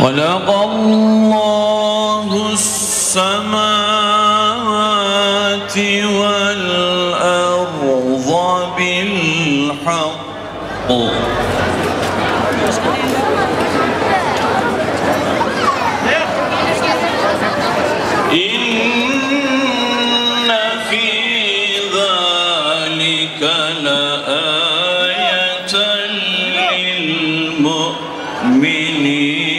خلق الله السماوات والأرض بالحق. إن في ذلك لآية للمؤمنين.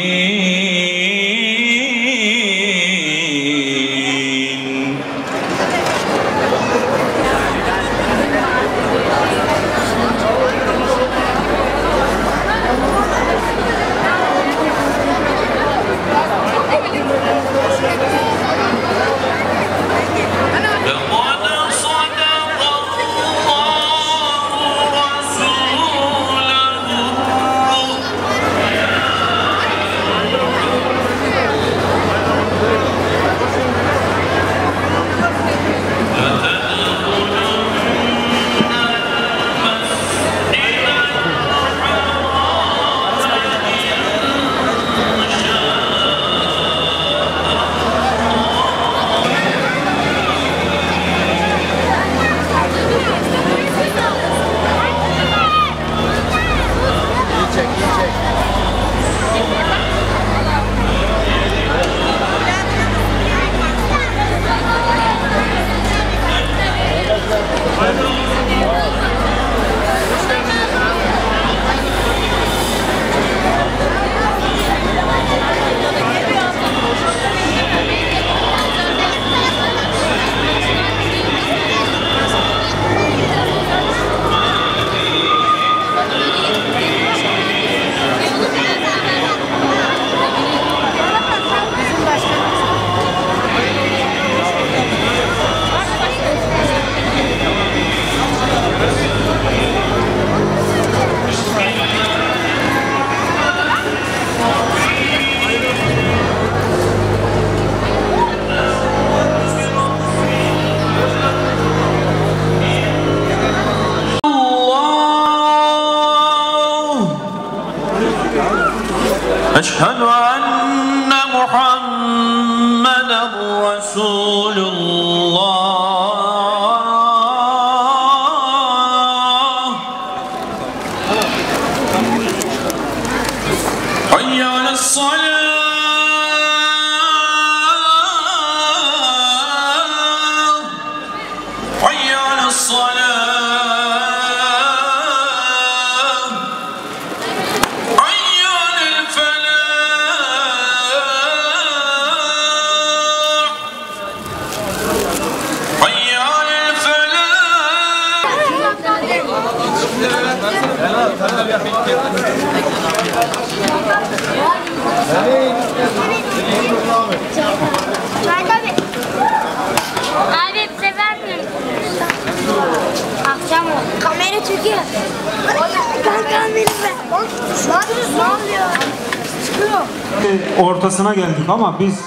Ortasına geldik ama biz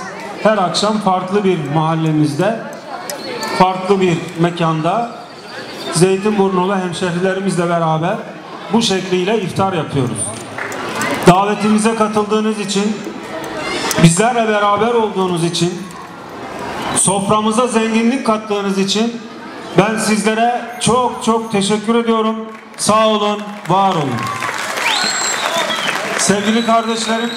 her akşam farklı bir mahallemizde, farklı bir mekanda Zeytinburnulu hemşehrilerimizle beraber bu şekliyle iftar yapıyoruz. Davetimize katıldığınız için, bizlerle beraber olduğunuz için, soframıza zenginlik kattığınız için ben sizlere çok çok teşekkür ediyorum. Sağ olun, var olun. Sevgili kardeşlerim,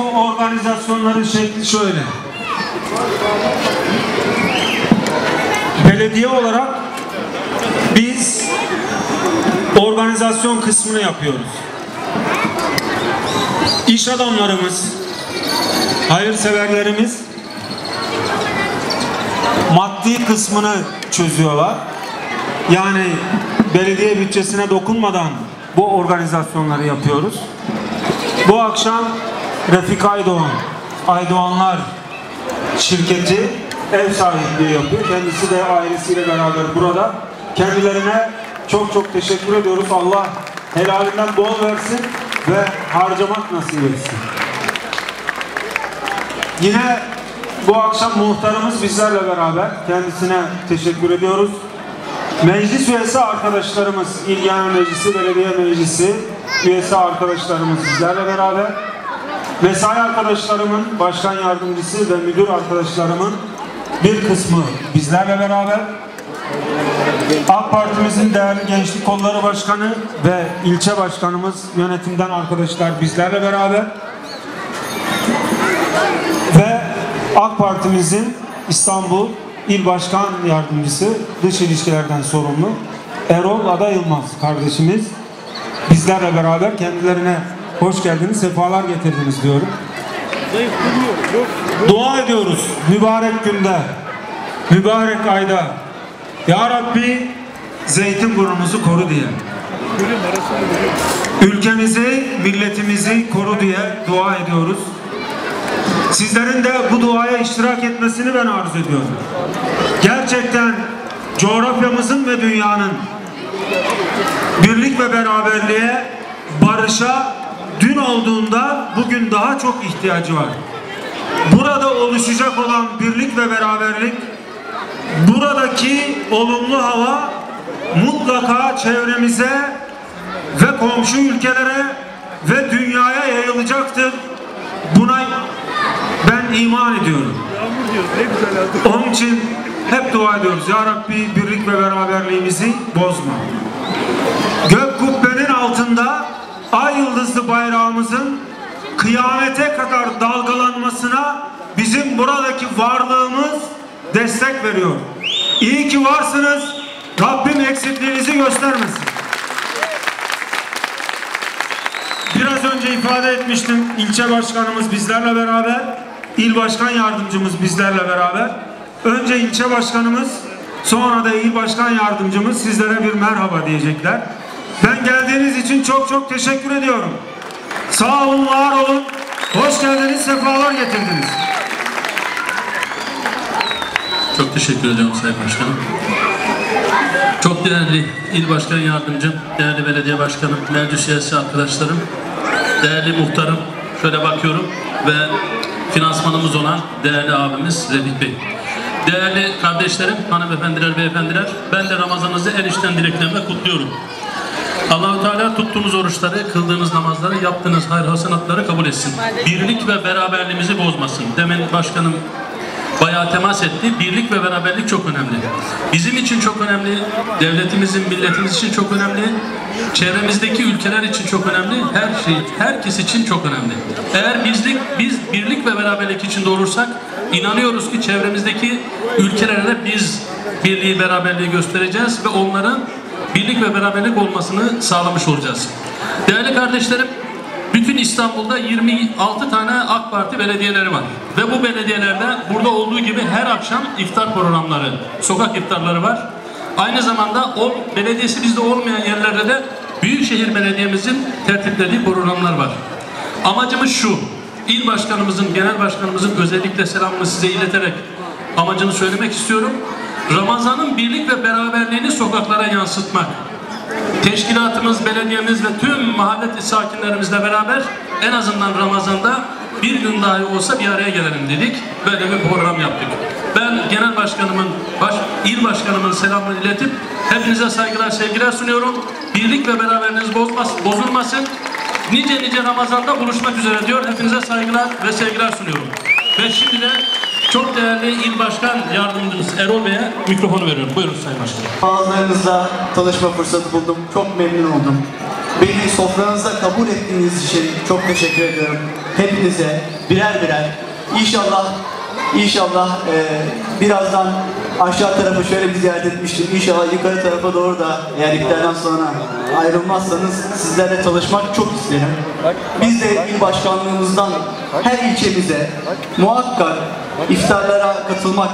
bu organizasyonların şekli şöyle. Belediye olarak biz organizasyon kısmını yapıyoruz. İş adamlarımız, hayırseverlerimiz maddi kısmını çözüyorlar. Yani belediye bütçesine dokunmadan bu organizasyonları yapıyoruz. Bu akşam Refik Aydoğan, Aydoğanlar şirketi ev sahipliği yapıyor. Kendisi de ailesiyle beraber burada. Kendilerine çok çok teşekkür ediyoruz. Allah helalinden bol versin ve harcamak nasip etsin. Yine bu akşam muhtarımız bizlerle beraber. Kendisine teşekkür ediyoruz. Meclis üyesi arkadaşlarımız, İl Genel Meclisi, Belediye Meclisi üyesi arkadaşlarımız bizlerle beraber. Mesai arkadaşlarımın, başkan yardımcısı ve müdür arkadaşlarımın bir kısmı bizlerle beraber. AK Partimizin değerli Gençlik Kolları Başkanı ve ilçe başkanımız, yönetimden arkadaşlar bizlerle beraber. Ve AK Parti'mizin İstanbul İl Başkan Yardımcısı, dış ilişkilerden sorumlu Erol Ada Yılmaz kardeşimiz bizlerle beraber kendilerine hoş geldiniz, sefalar getirdiniz diyorum. Dua ediyoruz mübarek günde, mübarek ayda. Ya Rabbi Zeytinburnu'muzu koru diye. Ülkemizi, milletimizi koru diye dua ediyoruz. Sizlerin de bu duaya iştirak etmesini ben arzu ediyorum. Gerçekten coğrafyamızın ve dünyanın birlik ve beraberliğe, barışa dün olduğunda bugün daha çok ihtiyacı var. Burada oluşacak olan birlik ve beraberlik, buradaki olumlu hava mutlaka çevremize ve komşu ülkelere ve dünyaya yayılacaktır. Buna ben iman ediyorum. Onun için hep dua ediyoruz. Ya Rabbi birlik ve beraberliğimizi bozma. Gök kubbenin altında ay yıldızlı bayrağımızın kıyamete kadar dalgalanmasına bizim buradaki varlığımız destek veriyor. İyi ki varsınız. Rabbim eksikliğinizi göstermesin. Biraz önce ifade etmiştim. İlçe başkanımız bizlerle beraber, il başkan yardımcımız bizlerle beraber. Önce ilçe başkanımız, sonra da il başkan yardımcımız sizlere bir merhaba diyecekler. Ben geldiğiniz için çok çok teşekkür ediyorum. Sağ olun, var olun. Hoş geldiniz, sefalar getirdiniz. Çok teşekkür ediyorum Sayın Başkanım. Çok değerli il başkan yardımcım, değerli belediye başkanım, meclis üyesi arkadaşlarım, değerli muhtarım, şöyle bakıyorum ve finansmanımız olan değerli abimiz Refik Bey. Değerli kardeşlerim, hanımefendiler, beyefendiler, ben de Ramazanınızı el içten dileklerimle kutluyorum. Allahu Teala tuttuğunuz oruçları, kıldığınız namazları, yaptığınız hayır hasenatları kabul etsin. Birlik ve beraberliğimizi bozmasın. Demin başkanım bayağı temas etti. Birlik ve beraberlik çok önemli. Bizim için çok önemli, devletimizin, milletimiz için çok önemli, çevremizdeki ülkeler için çok önemli, her şey, herkes için çok önemli. Eğer bizlik, biz birlik ve beraberlik içinde olursak, inanıyoruz ki çevremizdeki ülkelere biz birliği, beraberliği göstereceğiz ve onların birlik ve beraberlik olmasını sağlamış olacağız. Değerli kardeşlerim, bütün İstanbul'da 26 tane AK Parti belediyeleri var. Ve bu belediyelerde burada olduğu gibi her akşam iftar programları, sokak iftarları var. Aynı zamanda o belediyesi bizde olmayan yerlerde de Büyükşehir Belediye'mizin tertiplediği programlar var. Amacımız şu, il başkanımızın, genel başkanımızın özellikle selamını size ileterek amacını söylemek istiyorum. Ramazan'ın birlik ve beraberliğini sokaklara yansıtmak. Teşkilatımız, belediyemiz ve tüm mahalle sakinlerimizle beraber en azından Ramazan'da bir gün dahi olsa bir araya gelelim dedik. Böyle bir program yaptık. Ben genel başkanımın, baş, il başkanımın selamını iletip hepinize saygılar, sevgiler sunuyorum. Birlik ve beraberliğiniz bozmaz, bozulmasın. Nice nice Ramazan'da buluşmak üzere diyor. Hepinize saygılar ve sevgiler sunuyorum. Ve şimdi de çok değerli il başkan yardımcımız Erol Bey'e mikrofonu veriyorum. Buyurun Sayın Başkanım. Bazılarınızla tanışma fırsatı buldum. Çok memnun oldum. Beni sofranızda kabul ettiğiniz için çok teşekkür ediyorum. Hepinize birer birer. İnşallah İnşallah e, birazdan aşağı tarafı şöyle bir ziyaret etmiştim. İnşallah yukarı tarafa doğru da eğer iftardan sonra ayrılmazsanız sizlerle çalışmak çok isterim. Biz de il başkanlığımızdan her ilçemize muhakkak iftarlara katılmak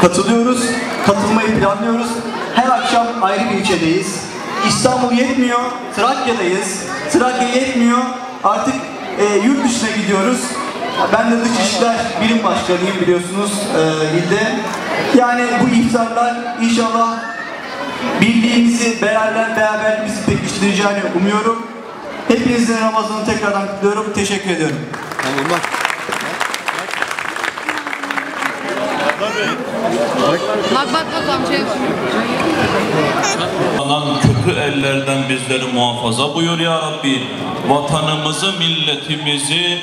katılıyoruz. Katılmayı planlıyoruz. Her akşam ayrı bir ilçedeyiz. İstanbul yetmiyor, Trakya'dayız. Trakya yetmiyor, artık e, yurt dışına gidiyoruz. Ben de dış işler birim başkanıyım biliyorsunuz e, ilde. Yani bu iftarlar inşallah birliğimizi, beraber beraberliğimizi pekiştireceğini umuyorum. Hepinizin Ramazan'ı tekrardan kutluyorum. Teşekkür ediyorum. Bak bak bak amcaya. Anan kötü ellerden bizleri muhafaza buyur ya Rabbi. Vatanımızı, milletimizi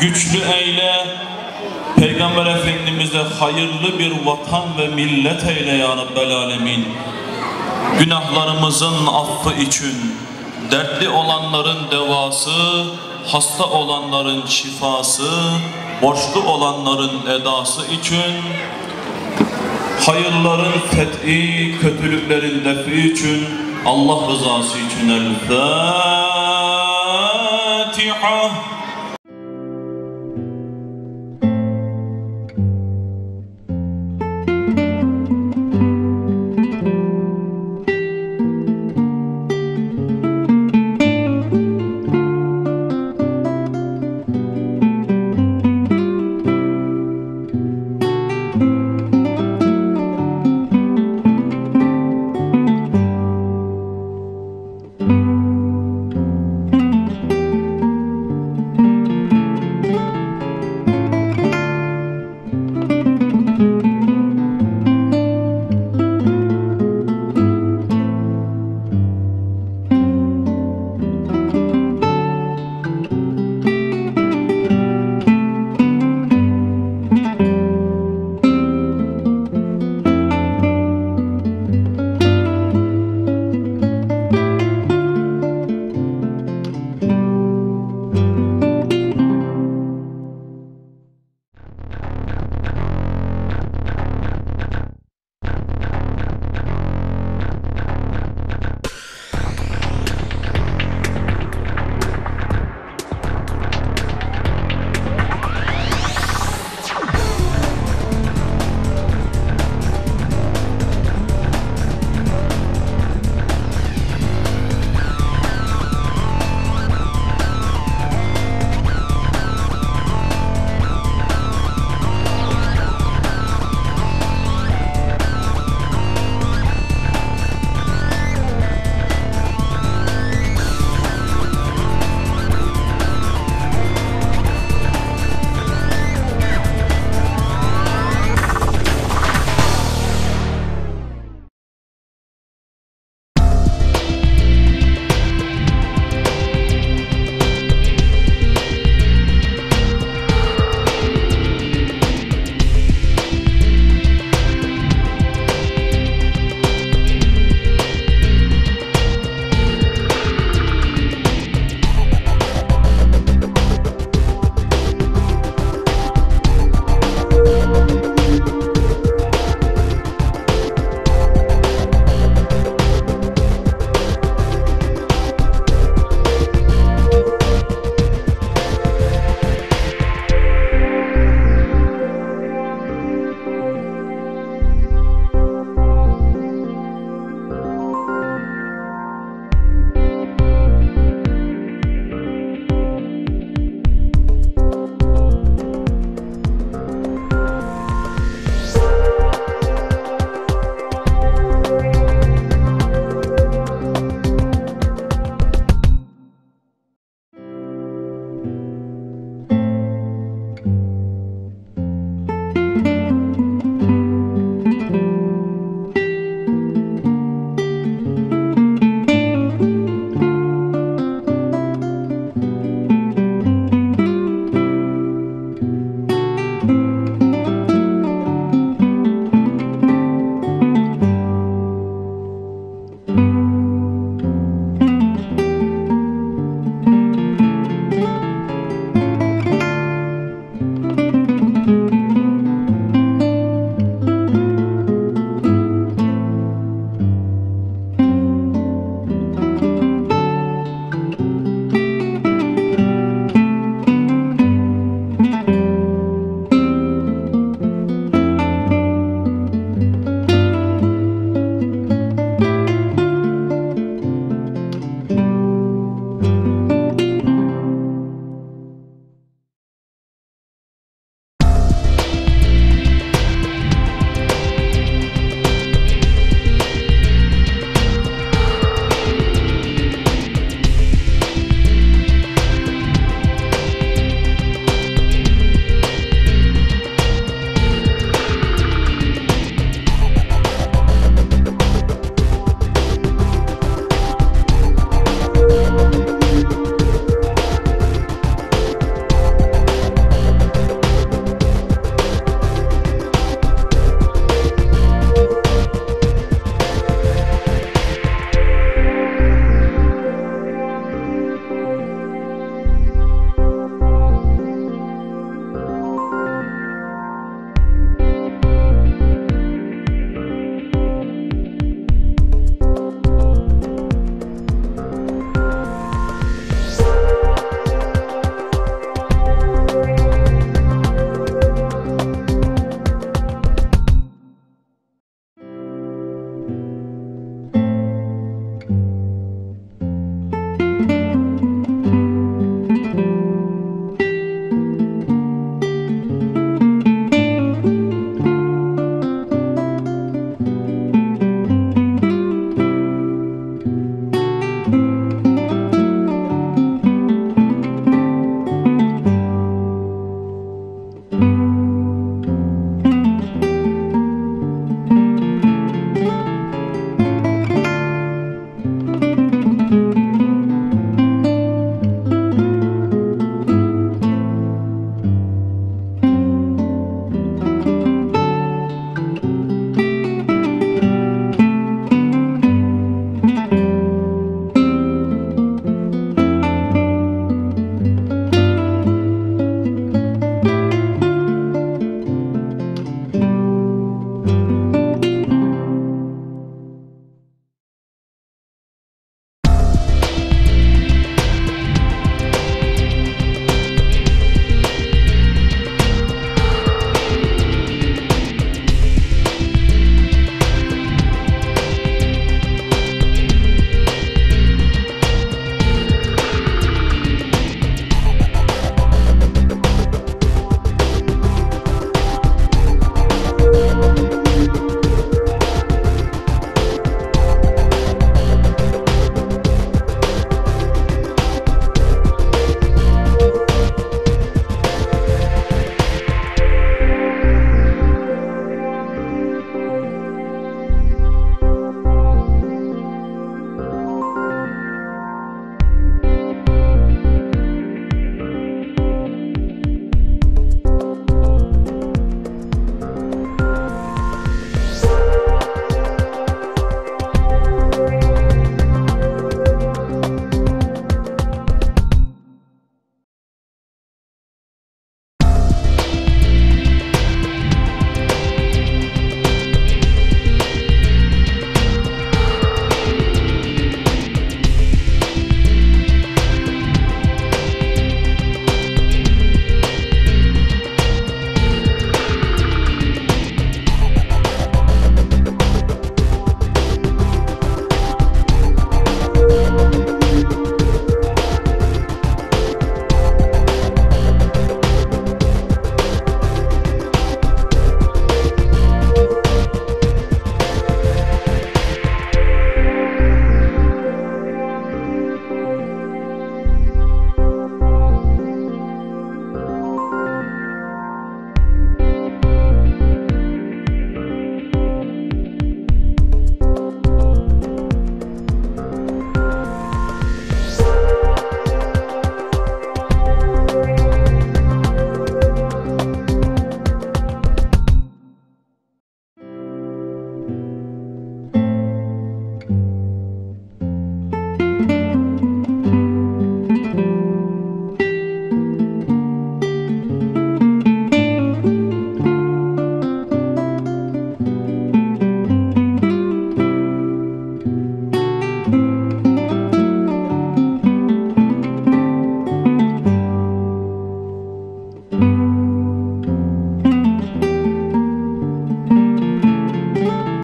güçlü eyle. Peygamber Efendimiz'e hayırlı bir vatan ve millet eyle ya Rabbel Alemin. Günahlarımızın affı için, dertli olanların devası, hasta olanların şifası, borçlu olanların edası için hayırların fethi, kötülüklerin defi için, Allah rızası için El Fatiha.